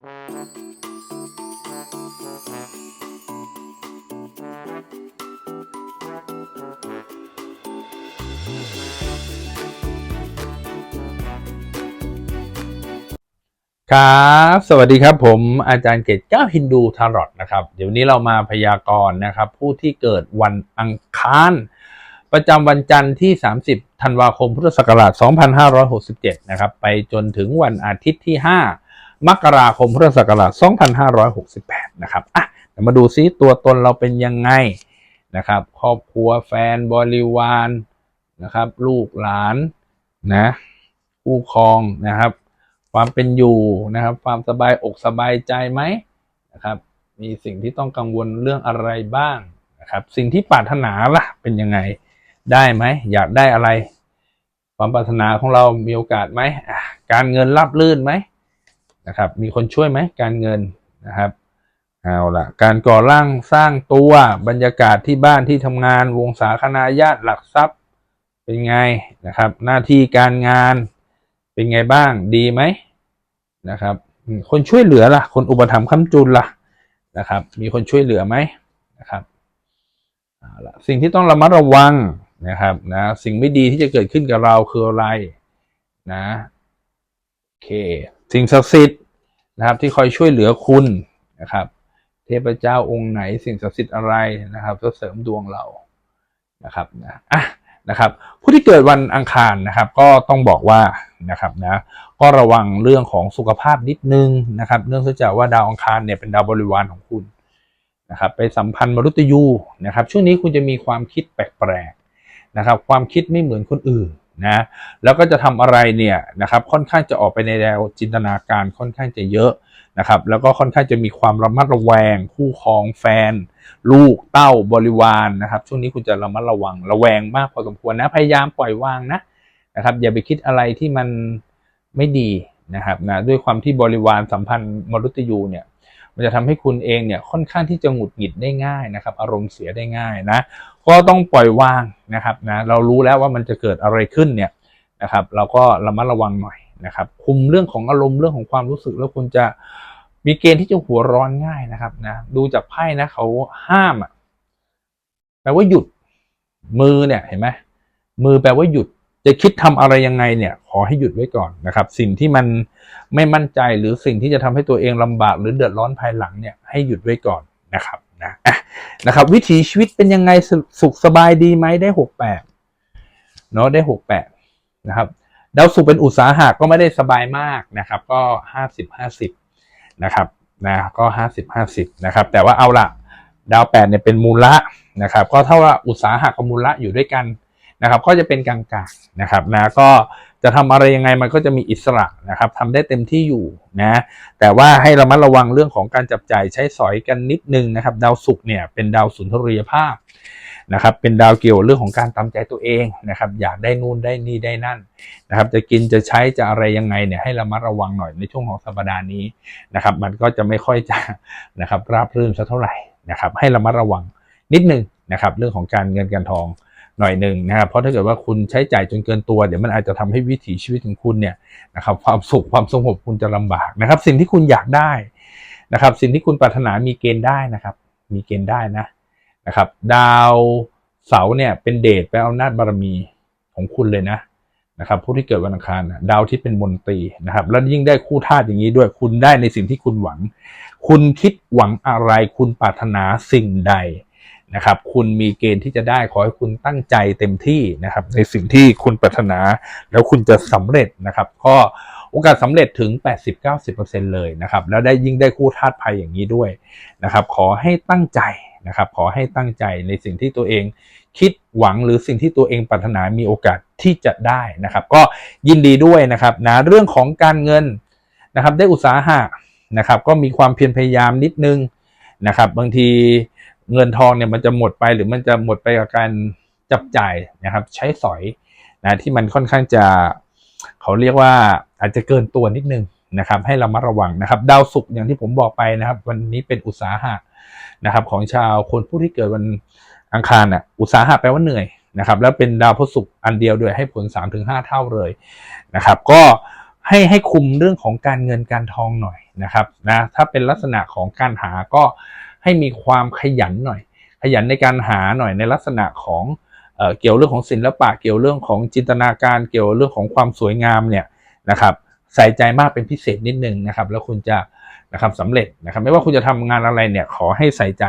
ครับ สวัสดีครับผมอาจารย์เกตเจ้าฮินดูทารอตนะครับ เดี๋ยวนี้เรามาพยากรณ์นะครับ ผู้ที่เกิดวันอังคาร ประจำวันจันทร์ที่ 30 ธันวาคม พุทธศักราช 2567 นะครับ ไปจนถึงวันอาทิตย์ที่ 5 มกราคมพุทธศักราช 2568 นะครับอะมาดูซิตัวตนเราเป็นยังไงนะครับ ครอบครัวแฟนบริวารนะครับ ลูกหลานนะผู้ครองนะครับ ความเป็นอยู่นะครับ ความสบายอกสบายใจไหมนะครับ มีสิ่งที่ต้องกังวลเรื่องอะไรบ้างนะครับ สิ่งที่ปรารถนาล่ะเป็นยังไงได้ไหมอยากได้อะไร ความปรารถนาของเรามีโอกาสไหมการเงินรับลื่นไหม นะครับ มีคนช่วยไหมการเงินนะครับเอาละการก่อร่างสร้างตัวบรรยากาศที่บ้านที่ทำงาน วงศาคณาญาติหลักทรัพย์ เป็นไงนะครับ หน้าที่การงานเป็นไงบ้างดีไหมนะครับ คนช่วยเหลือล่ะ คนอุปถัมภ์ค้ำจุนล่ะนะครับ มีคนช่วยเหลือไหมนะครับเอาละสิ่งที่ต้องระมัดระวังนะครับนะสิ่งไม่ดีที่จะเกิดขึ้นกับเราคืออะไรนะโอเค สิ่งศักดิ์สิทธิ์ นะครับ ที่คอยช่วยเหลือคุณนะครับ เทพเจ้าองค์ไหนสิ่งศักดิ์สิทธิ์อะไรนะครับจะเสริมดวงเรานะครับนะอะนะครับ ผู้ที่เกิดวันอังคารนะครับ ก็ต้องบอกว่านะครับนะก็ระวังเรื่องของสุขภาพนิดนึงนะครับ เนื่องจากว่าดาวอังคารเนี่ยเป็นดาวบริวารของคุณนะครับไปสัมพันธ์มรุตยูนะครับ ช่วงนี้คุณจะมีความคิดแปลกๆนะครับ ความคิดไม่เหมือนคนอื่น นะแล้วก็จะทำอะไรเนี่ยนะครับค่อนข้างจะออกไปในแนวจินตนาการค่อนข้างจะเยอะนะครับแล้วก็ค่อนข้างจะมีความระมัดระแวง คู่ครองแฟน ลูกเต้าบริวารนะครับ ช่วงนี้คุณจะระมัดระวังระแวงมากพอสมควรนะพยายามปล่อยวางนะนะครับ อย่าไปคิดอะไรที่มันไม่ดีนะครับนะด้วยความที่บริวารสัมพันธ์มรุตยูเนี่ย มันจะทำให้คุณเองเนี่ยค่อนข้างที่จะหงุดหงิดได้ง่ายนะครับ อารมณ์เสียได้ง่ายนะก็ต้องปล่อยวางนะครับนะเรารู้แล้วว่ามันจะเกิดอะไรขึ้นเนี่ยนะครับ เราก็ระมัดระวังหน่อยนะครับ คุมเรื่องของอารมณ์เรื่องของความรู้สึกแล้วคุณจะมีเกณฑ์ที่จะหัวร้อนง่ายนะครับนะดูจากไพ่นะเขาห้ามอะแปลว่าหยุดมือเนี่ยเห็นไหมมือแปลว่าหยุด จะคิดทำอะไรยังไงเนี่ยขอให้หยุดไว้ก่อนนะครับ สิ่งที่มันไม่มั่นใจหรือสิ่งที่จะทำให้ตัวเองลำบากหรือเดือดร้อนภายหลังเนี่ยให้หยุดไว้ก่อนนะครับนะนะครับ วิถีชีวิตเป็นยังไงสุสุขสบายดีไหมได้หกแปดเนาะได้หกแปดนะครับดาวสุขเป็นอุตสาหะก็ไม่ได้สบายมากนะครับ ก็ห้าสิบห้าสิบนะครับนะก็ห้าสิบห้าสิบนะครับ แต่ว่าเอาละดาวแปดเนี่ยเป็นมูลละนะครับ ก็เท่าว่าอุตสาหะกับมูลละอยู่ด้วยกัน นะครับก็จะเป็นกลางๆนะครับนะก็จะทำอะไรยังไงมันก็จะมีอิสระนะครับทำได้เต็มที่อยู่นะแต่ว่าให้ระมัดระวังเรื่องของการจับจ่ายใช้สอยกันนิดนึงนะครับ ดาวศุกร์เนี่ยเป็นดาวสุนทรียภาพนะครับเป็นดาวเกี่ยวเรื่องของการตามใจตัวเองนะครับอยากได้นู่นได้นี่ได้นั่นนะครับจะกินจะใช้จะอะไรยังไงเนี่ยให้ระมัดระวังหน่อยในช่วงของสัปดาห์นี้นะครับมันก็จะไม่ค่อยจะนะครับราบรื่นสักเท่าไหร่นะครับให้ระมัดระวังนิดนึงนะครับเรื่องของการเงินการทอง หน่อยหนึ่งนะครับเพราะถ้าเกิดว่าคุณใช้จ่ายจนเกินตัว เดี๋ยวมันอาจจะทำให้วิถีชีวิตของคุณเนี่ยนะครับความสุขความสงบคุณจะลำบากนะครับ สิ่งที่คุณอยากได้นะครับ สิ่งที่คุณปรารถนามีเกณฑ์ได้นะครับ มีเกณฑ์ได้นะนะครับ ดาวเสาเนี่ยเป็นเดชเป็นอำนาจบารมีของคุณเลยนะนะครับผู้ที่เกิดวันอังคารดาวที่เป็นมนตรีนะครับ แล้วยิ่งได้คู่ธาตุอย่างนี้ด้วย คุณได้ในสิ่งที่คุณหวัง คุณคิดหวังอะไร คุณปรารถนาสิ่งใด นะครับ คุณมีเกณฑ์ที่จะได้ขอให้คุณตั้งใจเต็มที่นะครับ ในสิ่งที่คุณปรารถนา แล้วคุณจะสำเร็จนะครับ ก็โอกาสสำเร็จถึง 80-90%เลยนะครับ แล้วได้ยิ่งได้คู่ธาตุภัยอย่างนี้ด้วยนะครับ ขอให้ตั้งใจนะครับ ขอให้ตั้งใจในสิ่งที่ตัวเองคิดหวังหรือสิ่งที่ตัวเองปรารถนามีโอกาสที่จะได้นะครับ ก็ยินดีด้วยนะครับนะเรื่องของการเงินนะครับ ได้อุตสาหะนะครับ ก็มีความเพียรพยายามนิดนึงนะครับ บางที เงินทองเนี่ยมันจะหมดไปหรือมันจะหมดไปกับการจับจ่ายนะครับ ใช้สอยนะที่มันค่อนข้างจะเขาเรียกว่าอาจจะเกินตัวนิดนึงนะครับ ให้เรามาระวังนะครับ ดาวศุกร์อย่างที่ผมบอกไปนะครับ วันนี้เป็นอุตสาหะนะครับ ของชาวคนผู้ที่เกิดวันอังคารน่ะอุตสาหะแปลว่าเหนื่อยนะครับ แล้วเป็นดาวพฤศุกร์อันเดียวด้วยให้ผล 3-5 เท่าเลยนะครับ ก็ให้ให้คุมเรื่องของการเงินการทองหน่อยนะครับนะถ้าเป็นลักษณะของการหาก็ ให้มีความขยันหน่อย ขยันในการหาหน่อยในลักษณะของเอเกี่ยวเรื่องของศิลปะ เกี่ยวเรื่องของจินตนาการ เกี่ยวเรื่องของความสวยงามเนี่ยนะครับใส่ใจมากเป็นพิเศษนิดนึงนะครับ แล้วคุณจะนะครับสำเร็จนะครับไม่ว่าคุณจะทำงานอะไรเนี่ยขอให้ใส่ใจ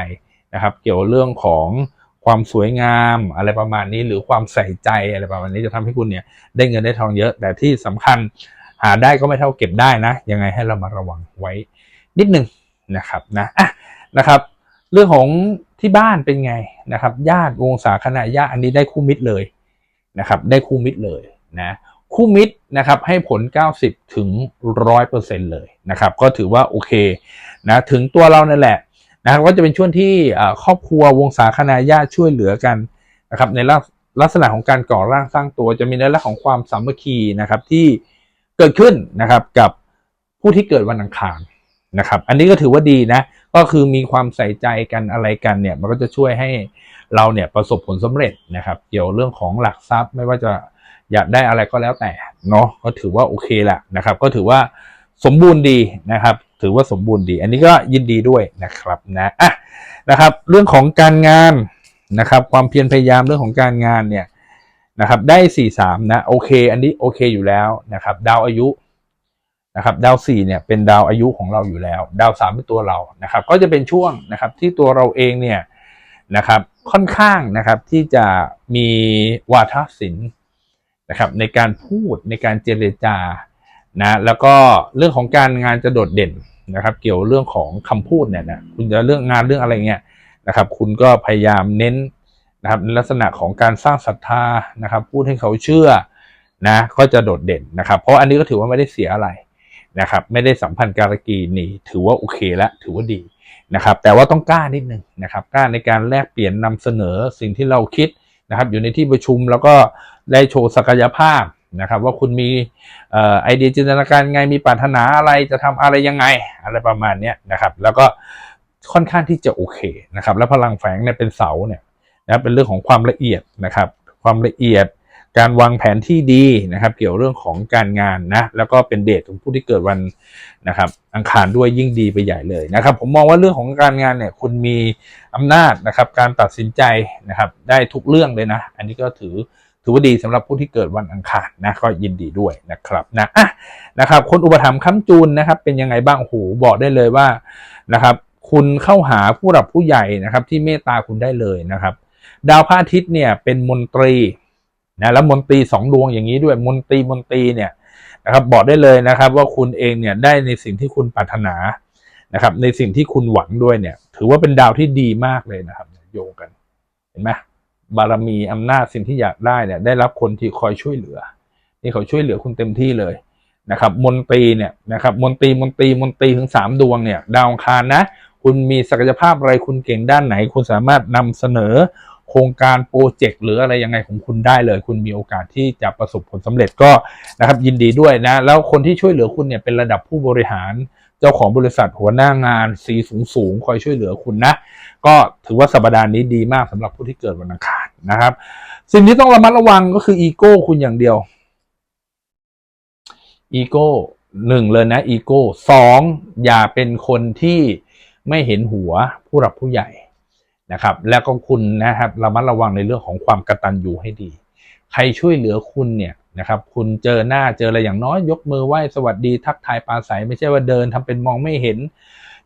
นะครับ เกี่ยวเรื่องของความสวยงามอะไรประมาณนี้ หรือความใส่ใจอะไรประมาณนี้จะทำให้คุณเนี่ยได้เงินได้ทองเยอะ แต่ที่สำคัญหาได้ก็ไม่เท่าเก็บได้นะ ยังไงให้เรามาระวังไว้นิดนึงนะครับนะอะ นะครับ เรื่องของที่บ้านเป็นไงนะครับญาติวงศาคณะญาติอันนี้ได้คู่มิตรเลยนะครับ ได้คู่มิตรเลยนะคู่มิตรนะครับให้ผล 90 ถึง 100%เลยนะครับ ก็ถือว่าโอเคนะถึงตัวเรานั่นแหละนะครับก็จะเป็นช่วงที่ครอบครัววงศาคณะญาติช่วยเหลือกันนะครับ ในลักลักษณะของการก่อร่างสร้างตัวจะมีในลักษณะของความสามัคคีนะครับที่เกิดขึ้นนะครับกับผู้ที่เกิดวันอังคาร นะครับ อันนี้ก็ถือว่าดีนะ ก็คือมีความใส่ใจกันอะไรกันเนี่ย มันก็จะช่วยให้เราเนี่ยประสบผลสำเร็จนะครับ เกี่ยวเรื่องของหลักทรัพย์ไม่ว่าจะอยากได้อะไรก็แล้วแต่เนาะก็ถือว่าโอเคแหละนะครับ ก็ถือว่าสมบูรณ์ดีนะครับ ถือว่าสมบูรณ์ดี อันนี้ก็ยินดีด้วยนะครับนะอะนะครับ เรื่องของการงานนะครับ ความเพียรพยายามเรื่องของการงานเนี่ยนะครับ ได้สี่สามนะ โอเค อันนี้โอเคอยู่แล้วนะครับ ดาวอายุ นะครับดาวสี่เนี่ยเป็นดาวอายุของเราอยู่แล้ว ดาวสามเป็นตัวเรานะครับก็จะเป็นช่วงนะครับที่ตัวเราเองเนี่ยนะครับค่อนข้างนะครับที่จะมีวาทศิลป์นะครับในการพูดในการเจรจานะแล้วก็เรื่องของการงานจะโดดเด่นนะครับ เกี่ยวเรื่องของคำพูดเนี่ยนะคุณจะเรื่องงานเรื่องอะไรเงี้ยนะครับ คุณก็พยายามเน้นนะครับในลักษณะของการสร้างศรัทธานะครับ พูดให้เขาเชื่อนะก็จะโดดเด่นนะครับ เพราะอันนี้ก็ถือว่าไม่ได้เสียอะไร นะครับไม่ได้สัมพันธ์การกีนี่ถือว่าโอเคแล้วถือว่าดีนะครับแต่ว่าต้องกล้านิดนึงนะครับกล้าในการแลกเปลี่ยนนำเสนอสิ่งที่เราคิดนะครับอยู่ในที่ประชุมแล้วก็ได้โชว์ศักยภาพนะครับว่าคุณมีออไอเดียจินตนาการไงมีปรารถนาอะไรจะทำอะไรยังไง อะไรประมาณนี้นะครับแล้วก็ค่อนข้างที่จะโอเคนะครับแล้วพลังแฝงเนี่ยเป็นเสาเนี่ยนะเป็นเรื่องของความละเอียดนะครับความละเอียด การวางแผนที่ดีนะครับ เกี่ยวเรื่องของการงานนะ แล้วก็เป็นเดทของผู้ที่เกิดวันนะครับ อังคารด้วยยิ่งดีไปใหญ่เลยนะครับ ผมมองว่าเรื่องของการงานเนี่ยคุณมีอำนาจนะครับ การตัดสินใจนะครับ ได้ทุกเรื่องเลยนะ อันนี้ก็ถือถือว่าดีสำหรับผู้ที่เกิดวันอังคารนะก็ยินดีด้วยนะครับนะอะนะครับ คนอุปถัมภ์ค้ำจูนนะครับ เป็นยังไงบ้างโอ้โหบอกได้เลยว่านะครับ คุณเข้าหาผู้หลักผู้ใหญ่นะครับ ที่เมตตาคุณได้เลยนะครับ ดาวพระอาทิตย์เนี่ยเป็นมนตรี นะแล้วมนตรีสองดวงอย่างนี้ด้วยมนตรีมนตรีเนี่ยนะครับบอกได้เลยนะครับว่าคุณเองเนี่ยได้ในสิ่งที่คุณปรารถนานะครับในสิ่งที่คุณหวังด้วยเนี่ย ถือว่าเป็นดาวที่ดีมากเลยนะครับ โยงกันเห็นไหมบารมีอำนาจสิ่งที่อยากได้เนี่ย ได้รับคนที่คอยช่วยเหลือ นี่เขาช่วยเหลือคุณเต็มที่เลยนะครับ มนตรีเนี่ยนะครับมนตรีมนตรีมนตรีถึงสามดวงเนี่ย ดาวองคารนะ คุณมีศักยภาพอะไรคุณเก่งด้านไหน คุณสามารถนำเสนอโครงการโปรเจกต์หรืออะไรยังไงของคุณได้เลย คุณมีโอกาสที่จะประสบผลสำเร็จก็นะครับยินดีด้วยนะ แล้วคนที่ช่วยเหลือคุณเนี่ยเป็นระดับผู้บริหารเจ้าของบริษัทหัวหน้างานสีสูงสูงๆคอยช่วยเหลือคุณนะ ก็ถือว่าสัปดาห์นี้ดีมากสำหรับผู้ที่เกิดวันอังคารนะครับ สิ่งที่ต้องระมัดระวังก็คืออีโก้คุณอย่างเดียวอีโก้หนึ่งเลยนะอีโก้สองอย่าเป็นคนที่ไม่เห็นหัวผู้หลักผู้ใหญ่ นะครับ แล้วก็คุณนะครับระมัดระวังในเรื่องของความกระตัญญูให้ดี ใครช่วยเหลือคุณเนี่ยนะครับ คุณเจอหน้าเจออะไรอย่างน้อยยกมือไหว้สวัสดีทักทายปาศัยไม่ใช่ว่าเดินทำเป็นมองไม่เห็น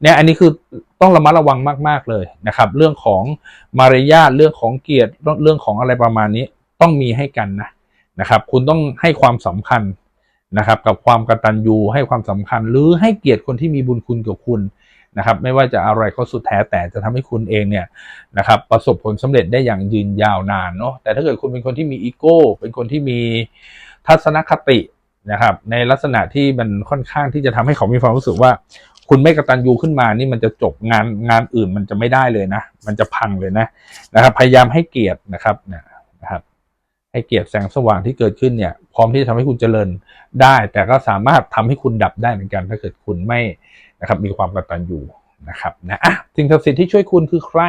เนี่ยอันนี้คือต้องระมัดระวังมาก ๆ เลยนะครับ เรื่องของมารยาทเรื่องของเกียรติเรื่องของอะไรประมาณนี้ต้องมีให้กันนะนะครับ คุณต้องให้ความสำคัญนะครับ กับความกตัญญูให้ความสำคัญ หรือให้เกียรติคนที่มีบุญคุณกับคุณ นะครับไม่ว่าจะอะไรก็สุดแท้แต่จะทำให้คุณเองเนี่ยนะครับประสบผลสำเร็จได้อย่างยืนยาวนานเนาะแต่ถ้าเกิดคุณเป็นคนที่มีอีโก้ เป็นคนที่มีทัศนคตินะครับในลักษณะที่มันค่อนข้างที่จะทำให้เขามีความรู้สึกว่า คุณไม่กระตัญญูขึ้นมานี่มันจะจบงานงานอื่นมันจะไม่ได้เลยนะ มันจะพังเลยนะนะครับ พยายามให้เกียรตินะครับนะครับ ให้เกียรติแสงสว่างที่เกิดขึ้นเนี่ย พร้อมที่จะทำให้คุณเจริญได้ แต่ก็สามารถทำให้คุณดับได้เหมือนกัน ถ้าเกิดคุณไม่ นะครับมีความกตัญญูนะครับนะอะสิ่งศักดิ์สิทธิ์ที่ช่วยคุณคือใคร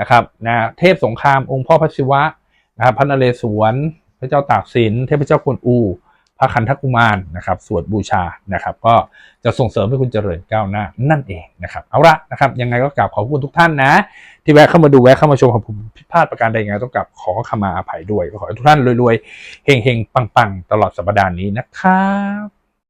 นะครับนะเทพสงครามองค์พ่อพระศิวะนะครับพระนเรศวร พระเจ้าตากสิน เทพเจ้ากวนอู พระคันธกุมารนะครับสวดบูชานะครับ ก็จะส่งเสริมให้คุณเจริญก้าวหน้านั่นเองนะครับเอาละนะครับยังไงก็กราบขอบคุณทุกท่านนะ ที่แวะเข้ามาดูแวะเข้ามาชมของผมผิดพลาดประการใดยังไงต้องกราบขอขมาอภัยด้วยขอให้ทุกท่านรวยๆเฮงๆปังๆ ตลอดสัปดาห์นี้นะครับ